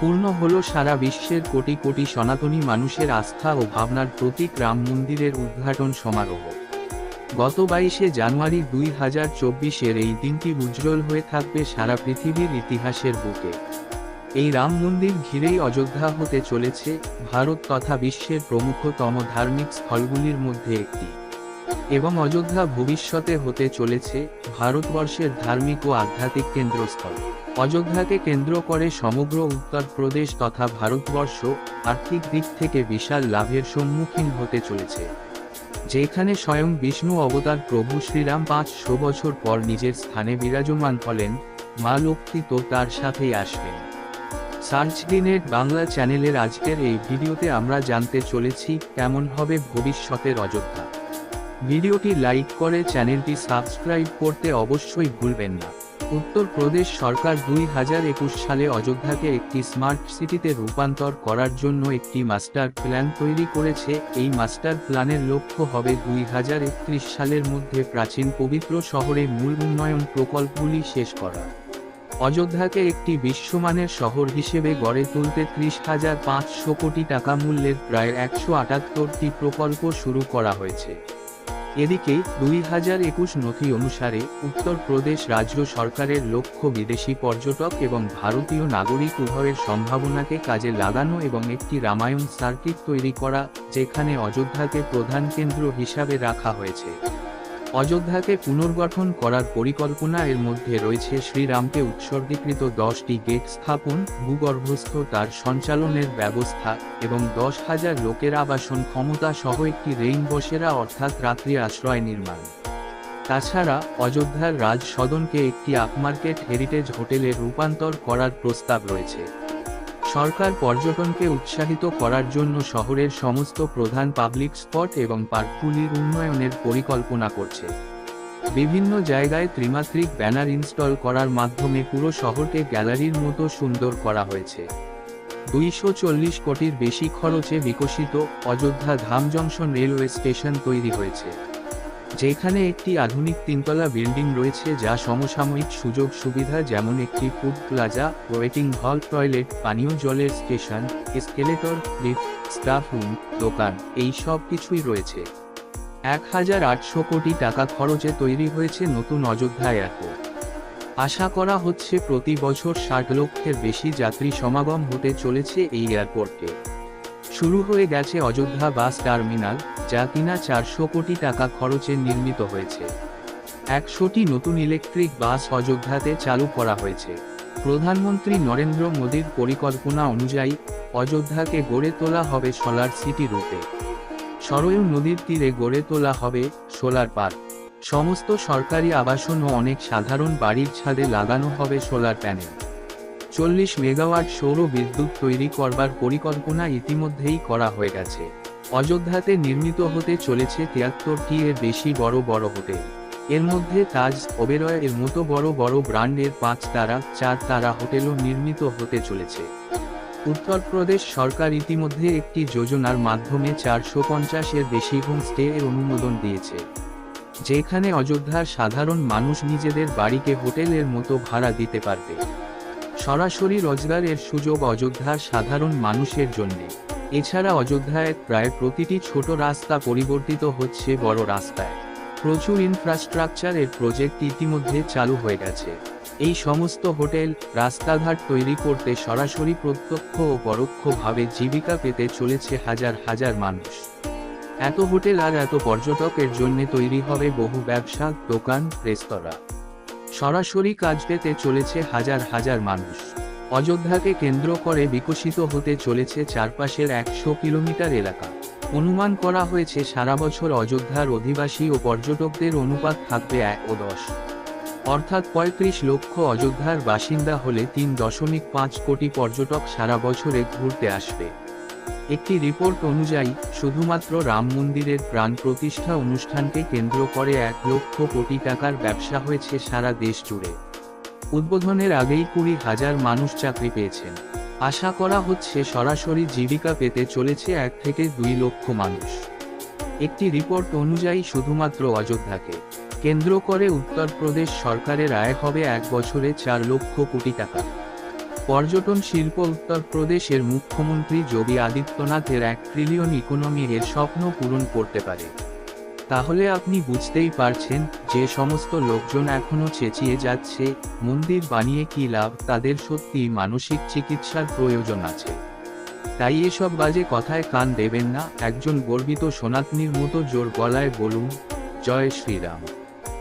পূর্ণ হল সারা বিশ্বের কোটি কোটি সনাতনী মানুষের আস্থা ও ভাবনার প্রতীক রাম মন্দিরের উদ্ঘাটন সমারোহ। গত বাইশে জানুয়ারি দুই হাজার চব্বিশের এই দিনটি উজ্জ্বল হয়ে থাকবে সারা পৃথিবীর ইতিহাসের বুকে। এই রাম মন্দির ঘিরেই অযোধ্যা হতে চলেছে ভারত তথা বিশ্বের প্রমুখতম ধার্মিক স্থলগুলির মধ্যে একটি। এবং অযোধ্যা ভবিষ্যতে হতে চলেছে ভারতবর্ষের ধার্মিক ও আধ্যাত্মিক কেন্দ্রস্থল। অযোধ্যাকে কেন্দ্র করে সমগ্র উত্তরপ্রদেশ তথা ভারতবর্ষ আর্থিক দিক থেকে বিশাল লাভের সম্মুখীন হতে চলেছে। যেখানে স্বয়ং বিষ্ণু অবতার প্রভু শ্রীরাম পাঁচশো বছর পর নিজের স্থানে বিরাজমান হলেন, মা লক্ষ্মী তো তার সাথেই আসবেন। সার্চ দিনের বাংলা চ্যানেলের আজকের এই ভিডিওতে আমরা জানতে চলেছি কেমন হবে ভবিষ্যতের অযোধ্যা। ভিডিওটি লাইক করে চ্যানেলটি সাবস্ক্রাইব করতে অবশ্যই ভুলবেন না। উত্তরপ্রদেশ সরকার দুই হাজার একুশ সালে অযোধ্যাকে একটি স্মার্ট সিটিতে রূপান্তর করার জন্য একটি মাস্টার প্ল্যান তৈরি করেছে। এই মাস্টার প্ল্যানের লক্ষ্য হবে দুই হাজার একত্রিশ সালের মধ্যে প্রাচীন পবিত্র শহরে মূল উন্নয়ন প্রকল্পগুলি শেষ করা। অযোধ্যাকে একটি বিশ্বমানের শহর হিসেবে গড়ে তুলতে ত্রিশ হাজার পাঁচশো কোটি টাকা মূল্যের প্রায় একশো আটাত্তরটি প্রকল্প শুরু করা হয়েছে। এদিকে দুই হাজার একুশ নথি অনুসারে উত্তরপ্রদেশ রাজ্য সরকারের লক্ষ্য বিদেশি পর্যটক এবং ভারতীয় নাগরিক উভয়ের সম্ভাবনাকে কাজে লাগানো এবং একটি রামায়ণ সার্কিট তৈরি করা, যেখানে অযোধ্যাকে প্রধান কেন্দ্র হিসাবে রাখা হয়েছে। অযোধ্যাকে পুনর্গঠন করার পরিকল্পনা এর মধ্যে রয়েছে শ্রীরামকে উৎসর্গীকৃত দশটি গেট স্থাপন, ভূগর্ভস্থ তার সঞ্চালনের ব্যবস্থা এবং দশ হাজার লোকের আবাসন ক্ষমতা সহ একটি রেইন বসেরা অর্থাৎ রাত্রি আশ্রয় নির্মাণ। তাছাড়া অযোধ্যার রাজ সদনকে একটি আপমার্কেট হেরিটেজ হোটেলে রূপান্তর করার প্রস্তাব রয়েছে। সরকার পর্যটনকে উৎসাহিত করার জন্য শহরের সমস্ত প্রধান পাবলিক স্পট এবং পার্কগুলির উন্নয়নের পরিকল্পনা করছে। বিভিন্ন জায়গায় ত্রিমাত্রিক ব্যানার ইনস্টল করার মাধ্যমে পুরো শহরকে গ্যালারির মতো সুন্দর করা হয়েছে। দুইশো চল্লিশ কোটির বেশি খরচে বিকশিত Ayodhya Dham junction railway station তৈরি হয়েছে। যেখানে একটি আধুনিক তিনতলা বিল্ডিং রয়েছে যা সমসাময়িক সুযোগ সুবিধা যেমন একটি food plaza, waiting hall, toilet, পানীয় জলের station escalator lift, staff room, দোকান, এই সব কিছুই রয়েছে। এক হাজার আটশো কোটি টাকা খরচে তৈরি হয়েছে নতুন অযোধ্যা এয়ারপোর্ট। আশা করা হচ্ছে প্রতি বছর ষাট লক্ষের বেশি যাত্রী সমাগম হতে চলেছে এই এয়ারপোর্টে। শুরু হয়ে গেছে অযোধ্যা বাস টার্মিনাল, যা কিনা চারশো কোটি টাকা খরচে নির্মিত হয়েছে। একশোটি নতুন ইলেকট্রিক বাস অযোধ্যাতে চালু করা হয়েছে। প্রধানমন্ত্রী নরেন্দ্র মোদীর পরিকল্পনা অনুযায়ী, অযোধ্যাকে গড়ে তোলা হবে সোলার সিটি রূপে সরয়ু নদীর তীরে গড়ে তোলা হবে সোলার পার্ক। সমস্ত সরকারি আবাসন ও অনেক সাধারণ বাড়ির ছাদে লাগানো হবে সোলার প্যানেল। চল্লিশ মেগাওয়াট সৌর বিদ্যুৎ তৈরি করবার পরিকল্পনা ইতিমধ্যেই করা হয়ে গেছে। অযোধ্যাতে নির্মিত হতে চলেছে তিয়াত্তরটি এর বেশি বড় বড় হোটেল। এর মধ্যে তাজ ওবেরয় এর মতো বড় বড় ব্র্যান্ডের পাঁচ তারা, চার তারা হোটেলও নির্মিত হতে চলেছে। উত্তরপ্রদেশ সরকার ইতিমধ্যে একটি যোজনার মাধ্যমে চারশো পঞ্চাশের বেশি হোমস্টে এর অনুমোদন দিয়েছে। যেখানে অযোধ্যার সাধারণ মানুষ নিজেদের বাড়িকে হোটেলের মতো ভাড়া দিতে পারবে। সরাসরি রোজগারের সুযোগ অযোধ্যার সাধারণ মানুষের জন্য। এছাড়া অযোধ্যায় প্রায় প্রতিটি ছোট রাস্তা পরিবর্তিত হচ্ছে বড় রাস্তায়। প্রচুর ইনফ্রাস্ট্রাকচার এর প্রজেক্ট ইতিমধ্যে চালু হয়ে গেছে। এই সমস্ত হোটেল, রাস্তাঘাট তৈরি করতে সরাসরি প্রত্যক্ষ ও পরোক্ষভাবে জীবিকা পেতে চলেছে হাজার হাজার মানুষ। এত হোটেল আর এত পর্যটকের জন্য তৈরি হবে বহু ব্যবসা, দোকান, রেস্তোরাঁ। সরাসরি কাজ পেতে চলেছে হাজার হাজার মানুষ। অযোধ্যাকে কেন্দ্র করে বিকশিত হতে চলেছে চারপাশের একশো কিলোমিটার এলাকা। অনুমান করা হয়েছে সারা বছর অযোধ্যার অধিবাসী ও পর্যটকদের অনুপাত থাকবে এক ও দশ। অর্থাৎ পঁয়ত্রিশ লক্ষ অযোধ্যার বাসিন্দা হলে তিন দশমিক পাঁচ কোটি পর্যটক সারা বছরে ঘুরতে আসবে। একটি রিপোর্ট অনুযায়ী শুধুমাত্র রাম মন্দিরের প্রাণ প্রতিষ্ঠা অনুষ্ঠানকে কেন্দ্র করে এক লক্ষ কোটি টাকার ব্যবসা হয়েছে সারা দেশ জুড়ে। উদ্বোধনের আগেই কুড়ি হাজার মানুষ চাকরি পেয়েছেন। আশা করা হচ্ছে সরাসরি জীবিকা পেতে চলেছে এক থেকে দুই লক্ষ মানুষ। একটি রিপোর্ট অনুযায়ী শুধুমাত্র অযোধ্যাকে কেন্দ্র করে উত্তরপ্রদেশ সরকারের আয় হবে এক বছরে চার লক্ষ কোটি টাকা। পর্যটন শিল্প উত্তরপ্রদেশের মুখ্যমন্ত্রী যোগী আদিত্যনাথের এক ট্রিলিয়ন ইকোনমি এর স্বপ্ন পূরণ করতে পারে। তাহলে আপনি বুঝতেই পারছেন যে সমস্ত লোকজন এখনও চেঁচিয়ে যাচ্ছে, মন্দির বানিয়ে কি লাভ, তাদের সত্যি মানসিক চিকিৎসার প্রয়োজন আছে। তাই এসব বাজে কথায় কান দেবেন না, একজন গর্বিত সনাতনীর মতো জোর গলায় বলুন, জয় শ্রীরাম।